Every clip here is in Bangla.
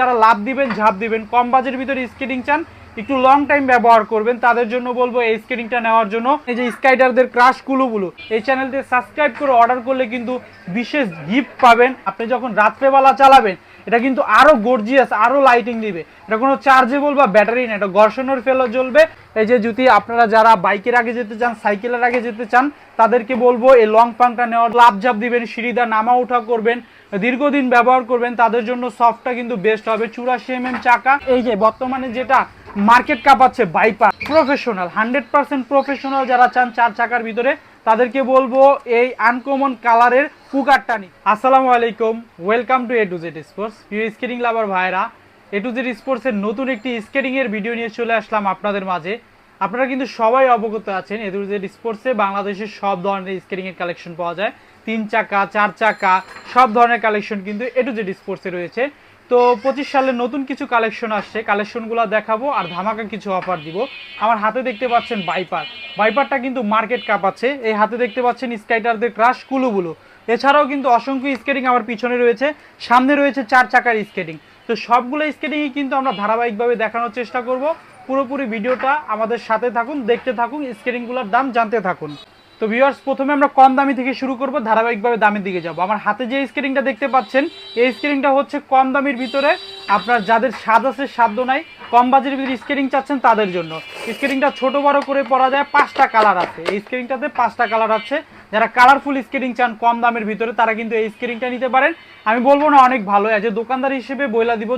যারা লাভ দিবেন, ঝাঁপ দিবেন, কম বাজেটের ভিতরে স্কেটিং চান, একটু লং টাইম ব্যবহার করবেন, তাদের জন্য বলব এই স্কেটিংটা নেওয়ার জন্য। এই যে স্কাইডারদের ক্রাশ কুলুগুলো এই চ্যানেলতে সাবস্ক্রাইব করে অর্ডার করলে কিন্তু বিশেষ গিফট পাবেন। আপনি যখন রাত্রেবেলা চালাবেন, এটা কিন্তু আরও গর্জিয়াস আরও লাইটিং দিবে। এটা কোনো চার্জেবল বা ব্যাটারি না, এটা ঘর্ষণের ফেলো জ্বলবে। এই যে যদি আপনারা যারা বাইকের আগে যেতে চান সাইকেলের আগে যেতে চান, তাদেরকে বলব এই লং পাংটা নেওয়ার লাভ ঝাপ দিবেন সিঁড়িদা নামা ওঠা করবেন। দীর্ঘদিন ব্যবহার করবেন, তাদের জন্য সফটটা কিন্তু বেস্ট হবে। চুরাশি এম এম চাকা, এই যে বর্তমানে যেটা মার্কেট কাপাচ্ছে বাইপার প্রফেশনাল হান্ড্রেড পার্সেন্ট প্রফেশনাল যারা চান চার চাকার ভিতরে, তাদেরকে বলব এই আনকমন কালারের কুকারটা নি আসসালামু আলাইকুম welcome to A to Z sports প্রিয় স্কেটিং লাভার ভাইরা এ টু জেড স্পোর্টসের নতুন একটি স্কেটিং এর ভিডিও নিয়ে চলে আসলাম আপনাদের মাঝে। আপনারা কিন্তু সবাই অবগত আছেন এ টু জেড স্পোর্টসে বাংলাদেশের সব ধরনের স্কেটিং এর কালেকশন পাওয়া যায়। তিন চাকা, চার চাকা, সব ধরনের কালেকশন কিন্তু এ টু জেড স্পোর্টসে রয়েছে। তো পঁচিশ সালে নতুন কিছু কালেকশন আসছে। কালেকশনগুলো দেখাবো আর ধামাকা কিছু অফার দিব। আমার হাতে দেখতে পাচ্ছেন বাইপার বাইপারটা কিন্তু মার্কেট কাপ আছে। এই হাতে দেখতে পাচ্ছেন স্কাইটারদের ক্রাশ কুলুগুলো এছাড়াও কিন্তু অসংখ্য স্কেটিং আমার পিছনে রয়েছে। সামনে রয়েছে চার চাকার স্কেটিং তো সবগুলো স্কেটিংই কিন্তু আমরা ধারাবাহিকভাবে দেখানোর চেষ্টা করব। পুরোপুরি ভিডিওটা আমাদের সাথে থাকুন, দেখতে থাকুন স্কেটিংগুলোর দাম জানতে থাকুন। তো ভিউয়ার্স প্রথমে আমরা কম দামি থেকে শুরু করব, ধারাবাহিকভাবে দামের দিকে যাব। আমার হাতে যে স্কেটিংটা দেখতে পাচ্ছেন, এই স্কেটিংটা হচ্ছে কম দামির ভিতরে আপনার যাদের স্বাদ আছে সাধ্য নাই, কম বাজেটের ভিতরে স্কেটিং চাচ্ছেন তাদের জন্য। স্কেটিংটা ছোট বড় করে পরা যায়, পাঁচটা কালার আছে। এই স্কেটিংটাতে পাঁচটা কালার আছে। যারা কালারফুল স্কেটিং চান কম দামের ভিতরে, তারা কিন্তু এই স্কেটিংটা নিতে পারেন। আমি বলব না অনেক ভালো। এ দোকানদার হিসেবে বইলা দিব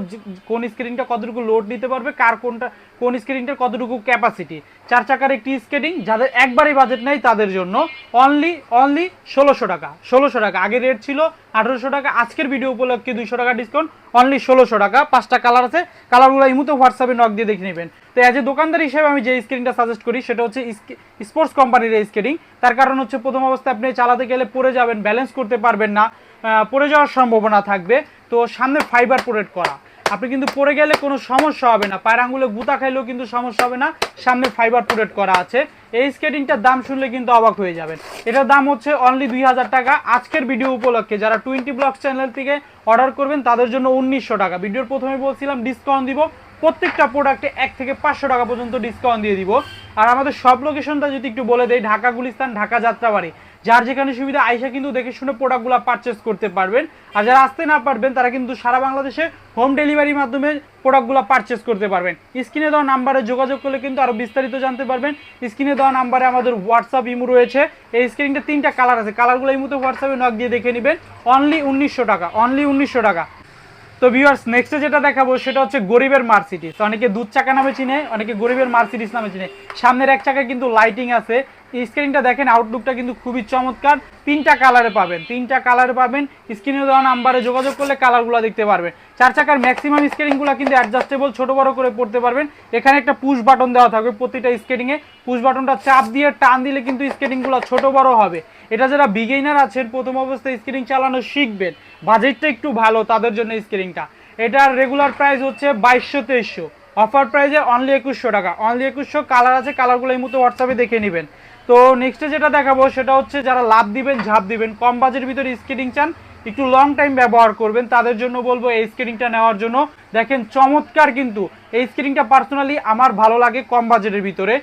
কোন স্ক্রিনটা কতটুকু লোড নিতে পারবে, কার কোনটা, কোন স্কেটিংটার কতটুকু ক্যাপাসিটি চার চাকার একটি স্কেটিং যাদের একবারই বাজেট নেই তাদের জন্য অনলি অনলি ষোলোশো টাকা ষোলোশো টাকা। আগে রেট ছিল আঠেরোশো টাকা, আজকের ভিডিও উপলক্ষে দুইশো টাকা ডিসকাউন্ট অনলি ষোলোশো টাকা। পাঁচটা কালার আছে কালারগুলো এই মুহূর্তে হোয়াটসঅ্যাপে নক দিয়ে দেখে নেবেন। তো অ্যাজ এ দোকানদার হিসেবে আমি যে স্ক্রিনটা সাজেস্ট করি, সেটা হচ্ছে স্পোর্টস কোম্পানির স্কেটিং তার কারণ হচ্ছে প্রথম অবস্থায় আপনি চালাতে গেলে পড়ে যাবেন ব্যালেন্স করতে পারবেন না। পড়ে যাওয়ার সম্ভাবনা থাকবে। তো সামনে ফাইবার প্রোটেক্ট করা। আপনি কিন্তু পড়ে গেলে কোনো সমস্যা হবে না। পায়ের আঙুলে গুতা খাইলেও কিন্তু সমস্যা হবে না। সামনে ফাইবার প্রোটেক্ট করা আছে। এই স্কেটিংটার দাম শুনলে কিন্তু অবাক হয়ে যাবেন। এটার দাম হচ্ছে অনলি দুই হাজার টাকা। আজকের ভিডিও উপলক্ষে যারা টোয়েন্টি ব্লক চ্যানেল থেকে অর্ডার করবেন, তাদের জন্য উনিশশো টাকা। ভিডিওর প্রথমে বলছিলাম ডিসকাউন্ট দিব। প্রত্যেকটা প্রোডাক্টে এক থেকে পাঁচশো টাকা পর্যন্ত ডিসকাউন্ট দিয়ে দিব। আর আমাদের সব লোকেশনটা যদি একটু বলে দেয় ঢাকা গুলিস্তান ঢাকা যাত্রাবাড়ি যার যেখানে সুবিধা, আইসা কিন্তু দেখে শুনে প্রোডাক্টগুলো পারচেস করতে পারবেন। আর যারা আসতে না পারবেন, তারা কিন্তু সারা বাংলাদেশে হোম ডেলিভারির মাধ্যমে প্রোডাক্টগুলো পারচেস করতে পারবেন। স্ক্রিনে দেওয়া নাম্বারে যোগাযোগ করলে কিন্তু আরও বিস্তারিত জানতে পারবেন। স্ক্রিনে দেওয়া নাম্বারে আমাদের হোয়াটসঅ্যাপ ইমু রয়েছে। এই স্ক্রিনটা তিনটা কালার আছে। কালারগুলো ইমুতে হোয়াটসঅ্যাপে নক দিয়ে দেখে নেবেন। অনলি উনিশশো টাকা অনলি উনিশশো টাকা। তো ভিউয়ার্স নেক্সটে যেটা দেখাবো সেটা হচ্ছে গরিবের মার্সিডিস। অনেকে দুধ চাকা নামে চিনে, অনেকে গরিবের মার্সিডিস নামে চিনে। সামনের এক চাকায় কিন্তু লাইটিং আছে। স্ক্রিনটা দেখেন আউটলুকটা কিন্তু খুবই চমৎকার। তিনটা কালারে পাবেন, তিনটা কালারে পাবেন। স্ক্রিনে দেওয়া নাম্বারে যোগাযোগ করলে কালারগুলো দেখতে পারবেন। চার চাকার ম্যাক্সিমাম স্কেটিংগুলো কিন্তু অ্যাডজাস্টেবল ছোট বড় করে পড়তে পারবেন। এখানে একটা পুশ বাটন দেওয়া থাকবে প্রতিটা স্কেটিংয়ে পুশ বাটনটা চাপ দিয়ে টান দিলে কিন্তু স্কেটিংগুলো ছোট বড় হবে। এটা যারা বিগেইনার আছেন, প্রথম অবস্থায় স্কেটিং চালানো শিখবেন। বাজেটটা একটু ভালো, তাদের জন্য স্ক্রিনটা এটার রেগুলার প্রাইস হচ্ছে বাইশশো তেইশশো। অফার প্রাইসে অনলি একুশশো টাকা। অনলি একুশশো কালার আছে কালারগুলো এই মতো হোয়াটসঅ্যাপে দেখে নেবেন। তো নেক্সটে যেটা দেখাবো, সেটা হচ্ছে যারা লাভ দিবেন, ঝাঁপ দিবেন, কম বাজেটের ভিতরে স্কেটিং চান একটু লং টাইম ব্যবহার করবেন, তাদের জন্য বলব এই স্কেটিংটা নেওয়ার জন্য। দেখেন, চমৎকার কিন্তু এই স্কেটিংটা পার্সোনালি আমার ভালো লাগে কম বাজেটের ভিতরে।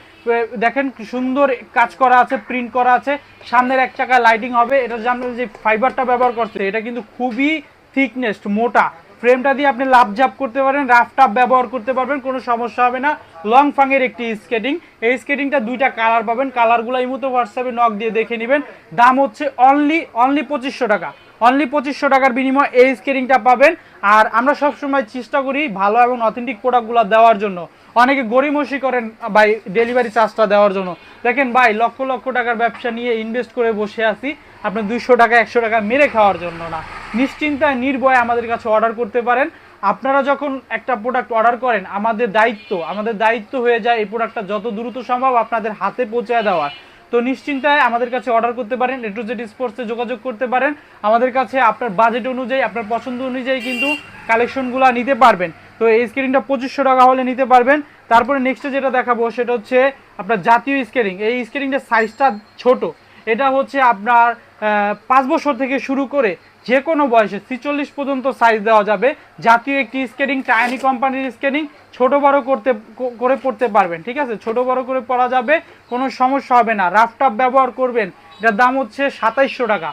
দেখেন, সুন্দর কাজ করা আছে প্রিন্ট করা আছে। সামনের এক চাকা লাইটিং হবে, এটা জানবেন যে ফাইবারটা ব্যবহার করছে, এটা কিন্তু খুবই থিকনেস মোটা। ফ্রেমটা দিয়ে আপনি লাভ জাপ করতে পারেন রাফ টাপ ব্যবহার করতে পারবেন, কোনো সমস্যা হবে না। লং ফাংয়ের একটি স্কেটিং এই স্কেটিংটা দুইটা কালার পাবেন কালারগুলো এই মতো হোয়াটসঅ্যাপে নক দিয়ে দেখে নেবেন। দাম হচ্ছে অনলি অনলি পঁচিশশো টাকা। অনলি পঁচিশশো টাকার বিনিময়ে এই স্কেটিংটা পাবেন। আর আমরা সবসময় চেষ্টা করি ভালো এবং অথেন্টিক প্রোডাক্টগুলো দেওয়ার জন্য। অনেকে গরিমসি করেন ভাই ডেলিভারি চার্জটা দেওয়ার জন্য। দেখেন ভাই, লক্ষ লক্ষ টাকার ব্যবসা নিয়ে ইনভেস্ট করে বসে আছি। আপনি দুইশো টাকা, একশো টাকা মেরে খাওয়ার জন্য না। নিশ্চিন্তায়, নির্ভয়ে আমাদের কাছে অর্ডার করতে পারেন। আপনারা যখন একটা প্রোডাক্ট অর্ডার করেন, আমাদের দায়িত্ব আমাদের দায়িত্ব হয়ে যায় এই প্রোডাক্টটা যত দ্রুত সম্ভব আপনাদের হাতে পৌঁছে দেওয়ার। তো নিশ্চিন্তায় আমাদের কাছে অর্ডার করতে পারেন এ স্পোর্টসে যোগাযোগ করতে পারেন। আমাদের কাছে আপনার বাজেট অনুযায়ী, আপনার পছন্দ অনুযায়ী কিন্তু কালেকশনগুলো নিতে পারবেন। তো এই স্কেটিংটা পঁচিশশো টাকা হলে নিতে পারবেন। তারপরে নেক্সটে যেটা দেখাবো সেটা হচ্ছে আপনার জাতীয় স্কেটিং এই স্কেটিংটার সাইজটা ছোট। এটা হচ্ছে আপনার পাঁচ বছর থেকে শুরু করে যে কোনো বয়সে ছিচল্লিশ পর্যন্ত সাইজ দেওয়া যাবে। জাতীয় একটি স্কেটিং টাইনি কোম্পানির স্কেটিং ছোট বড় করতে, করে পড়তে পারবেন, ঠিক আছে? ছোট বড় করে পড়া যাবে, কোনো সমস্যা হবে না। রাফটাপ ব্যবহার করবেন, এটার দাম হচ্ছে সাতাইশশো টাকা।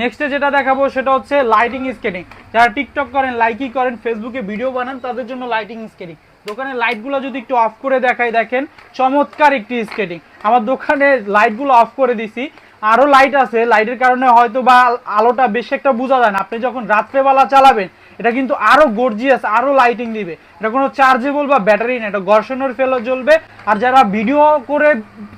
নেক্সটে যেটা দেখাবো, সেটা হচ্ছে লাইটিং স্কেটিং যারা টিকটক করেন লাইকই করেন ফেসবুকে ভিডিও বানান, তাদের জন্য লাইটিং স্কেটিং দোকানের লাইটগুলো যদি একটু অফ করে দেখাই, দেখেন, চমৎকার একটি স্কেটিং আমার দোকানে লাইটগুলো অফ করে দিছি। আরও লাইট আছে লাইটের কারণে হয়তো বা আলোটা বেশি একটা বোঝা যায় না। আপনি যখন রাত্রেবেলা চালাবেন, এটা কিন্তু আরও গর্জিয়াস আরও লাইটিং দিবে। এটা কোনো চার্জেবল বা ব্যাটারি না, এটা ঘর্ষণের ফেলে জ্বলবে। আর যারা ভিডিও করে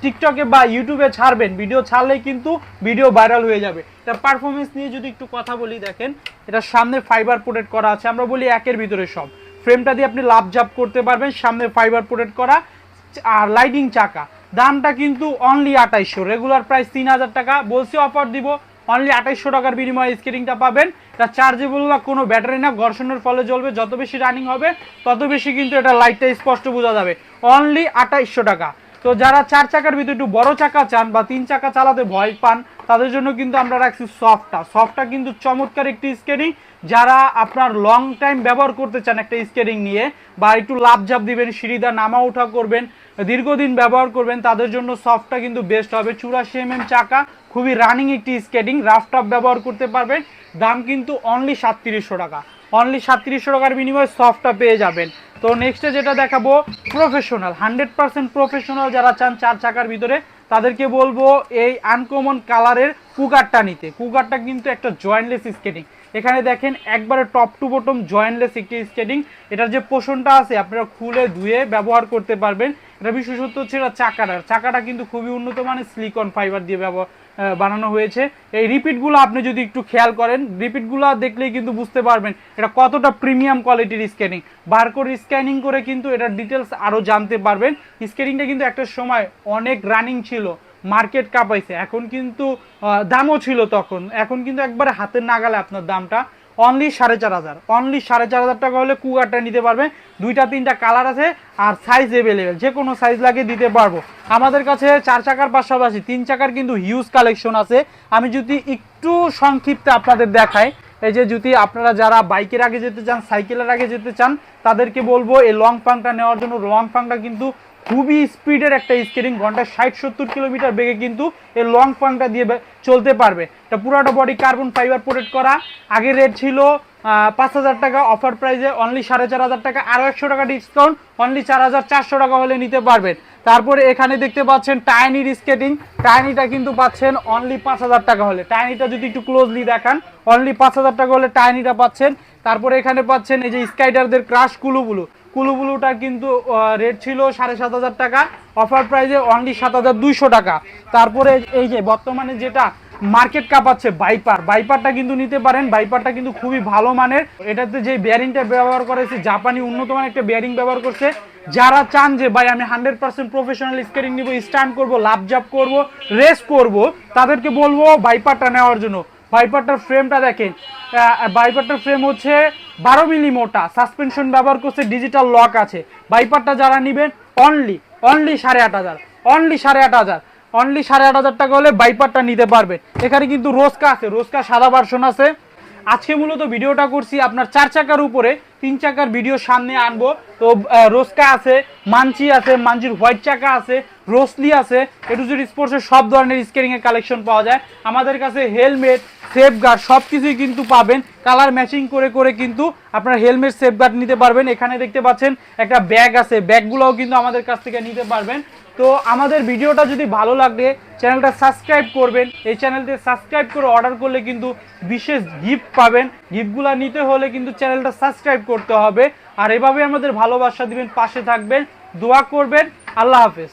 টিকটকে বা ইউটিউবে ছাড়বেন ভিডিও ছাড়লেই কিন্তু ভিডিও ভাইরাল হয়ে যাবে। এটা পারফরমেন্স নিয়ে যদি একটু কথা বলি দেখেন, এটা সামনে ফাইবার প্রোটেক্ট করা আছে, আমরা বলি একের ভিতরে সব। ফ্রেমটা দিয়ে আপনি লাভ জাপ করতে পারবেন, সামনে ফাইবার প্রোটেক্ট করা, আর লাইটিং চাকা। দামটা কিন্তু অনলি আঠাইশশো। রেগুলার প্রাইস তিন হাজার টাকা। বলছি অফার দিব অনলি আঠাইশশো টাকার বিনিময়ে স্কেটিংটা পাবেন। এটা চার্জেবল বা কোনো ব্যাটারি না, ঘর্ষণের ফলে জ্বলবে। যত বেশি রানিং হবে, তত বেশি কিন্তু এটা লাইটটা স্পষ্ট বোঝা যাবে। অনলি আঠাইশশো টাকা। তো যারা চার চাকার ভিতরে একটু বড় চাকা চান বা তিন চাকা চালাতে ভয় পান, তাদের জন্য কিন্তু আমরা রাখছি সফটটা সফটটা কিন্তু চমৎকার একটি স্কেটিং যারা আপনার লং টাইম ব্যবহার করতে চান একটা স্কেটিং নিয়ে বা একটু লাভ ঝাপ দিবেন সিঁড়িদা নামা ওঠা করবেন দীর্ঘদিন ব্যবহার করবেন, তাদের জন্য সফটটা কিন্তু বেস্ট হবে। চুরাশি এম এম চাকা, খুবই রানিং একটি স্কেটিং রাফটপ ব্যবহার করতে পারবেন। দাম কিন্তু অনলি সাতত্রিশশো টাকা। অনলি সাতত্রিশশো টাকার বিনিময়ে সফটটা পেয়ে যাবেন। তো নেক্সটে যেটা দেখাবো প্রফেশনাল হান্ড্রেড পার্সেন্ট প্রফেশনাল যারা চান চার চাকার ভিতরে, তাদেরকে বলব এই আনকমন কালারের কুকারটা নিতে। কুকারটা কিন্তু একটা জয়েন্টলেস স্কেটিং এখানে দেখেন একবারে টপ টু বটম জয়েন্টলেস একটি স্কেটিং এটার যে পোষণটা আছে, আপনারা খুলে ধুয়ে ব্যবহার করতে পারবেন। এটা বিশেষত্ব হচ্ছে এটা চাকাটার চাকাটা কিন্তু খুবই উন্নত মানের সিলিকন ফাইবার দিয়ে ব্যবহার বানানো হয়েছে। এই রিপিটগুলো আপনি যদি একটু খেয়াল করেন রিপিটগুলো দেখলেই কিন্তু বুঝতে পারবেন এটা কতটা প্রিমিয়াম কোয়ালিটির স্ক্যানিং বার করে স্ক্যানিং করে কিন্তু এটার ডিটেলস আরও জানতে পারবেন। স্ক্যানিংটা কিন্তু একটা সময় অনেক রানিং ছিল মার্কেট কাঁপাইছে। এখন কিন্তু দামও ছিল তখন। এখন কিন্তু একবারে হাতের নাগালে আপনার দামটা। অনলি সাড়ে চার হাজার। অনলি সাড়ে চার হাজার টাকা হলে কুকারটা নিতে পারবে। দুইটা, তিনটা কালার আছে আর সাইজ অ্যাভেলেবেল যে কোনো সাইজ লাগে দিতে পারব। আমাদের কাছে চার চাকার পাশাপাশি তিন চাকার কিন্তু হিউজ কালেকশন আছে। আমি যদি একটু সংক্ষিপ্ত আপনাদের দেখাই, এই যে যদি আপনারা যারা বাইকের আগে যেতে চান, সাইকেলের আগে যেতে চান, তাদেরকে বলব এই লং ফাংটা নেওয়ার জন্য। লং ফাংটা কিন্তু খুবই স্পিডের একটা স্কেটিং, ঘন্টায় ষাট সত্তর কিলোমিটার বেগে কিন্তু এই লং ফাংটা দিয়ে চলতে পারবে। এটা পুরোটা বডি কার্বন ফাইবার প্রোটেক্ট করা। আগে রেট ছিল পাঁচ হাজার টাকা অফার প্রাইসে অনলি সাড়ে চার হাজার টাকা আরও একশো টাকা ডিসকাউন্ট অনলি চার হাজার চারশো টাকা হলে নিতে পারবেন। তারপরে এখানে দেখতে পাচ্ছেন টাইনির স্কেটিং টাইনিটা কিন্তু পাচ্ছেন অনলি পাঁচ হাজার টাকা হলে। টাইনিটা যদি একটু ক্লোজলি দেখান অনলি পাঁচ হাজার টাকা হলে টাইনিটা পাচ্ছেন। তারপরে এখানে পাচ্ছেন এই যে স্কাইডারদের ক্রাশ কুলুবুলু। কুলুবুলুটার কিন্তু রেট ছিল সাড়ে সাত হাজার টাকা অফার প্রাইসে অনলি সাত হাজার দুইশো টাকা। তারপরে এই যে বর্তমানে যেটা মার্কেট কাপাচ্ছে বাইপার বাইপারটা কিন্তু নিতে পারেন বাইপারটা কিন্তু খুবই ভালো মানের। এটাতে যে বেয়ারিংটা ব্যবহার করেছে জাপানি উন্নত মানের একটা বেয়ারিং ব্যবহার করছে। যারা চান যে, ভাই, আমি হান্ড্রেড পার্সেন্ট প্রফেশনাল স্কেটিং নিবো স্ট্যান্ড করব লাভ জাপ করব রেস করব, তাদেরকে বলব বাইপারটা নেওয়ার জন্য। বাইপারটার ফ্রেমটা দেখেন বাইপারটার ফ্রেম হচ্ছে বারো মিলি মোটা সাসপেনশন ব্যবহার করছে ডিজিটাল লক আছে। বাইপারটা যারা নেবেন অনলি অনলি সাড়ে আট হাজার অনলি সাড়ে আট হাজার অনলি সাড়ে আট হাজার টাকা হলে বাইপারটা নিতে পারবেন। এখানে কিন্তু রোজকা আছে রোজকা সাদা ভার্সন আছে। আজকে মূলত ভিডিওটা করছি আপনার চার চাকার উপরে, তিন চাকার ভিডিও সামনে আনব। তো রোজকা আছে মানচি আছে মানচির হোয়াইট চাকা আছে রোসলি আছে এটু এটুজুর স্পোর্টসের সব ধরনের স্কেটিং এর কালেকশন পাওয়া যায়। আমাদের কাছে হেলমেট সেফগার্ড সব কিছুই কিন্তু পাবেন। কালার ম্যাচিং করে করে কিন্তু আপনারা হেলমেট সেফগার্ড নিতে পারবেন। এখানে দেখতে পাচ্ছেন একটা ব্যাগ আছে। ব্যাগগুলোও কিন্তু আমাদের কাছ থেকে নিতে পারবেন। তো আমাদের ভিডিওটা যদি ভালো লাগে চ্যানেলটা সাবস্ক্রাইব করবেন। এই চ্যানেলটি সাবস্ক্রাইব করে অর্ডার করলে কিন্তু বিশেষ গিফট পাবেন। গিফটগুলো নিতে হলে কিন্তু চ্যানেলটা সাবস্ক্রাইব করতে হবে। আর এভাবে আমাদের ভালোবাসা দিবেন, পাশে থাকবেন। দোয়া করবেন। আল্লাহ হাফেজ।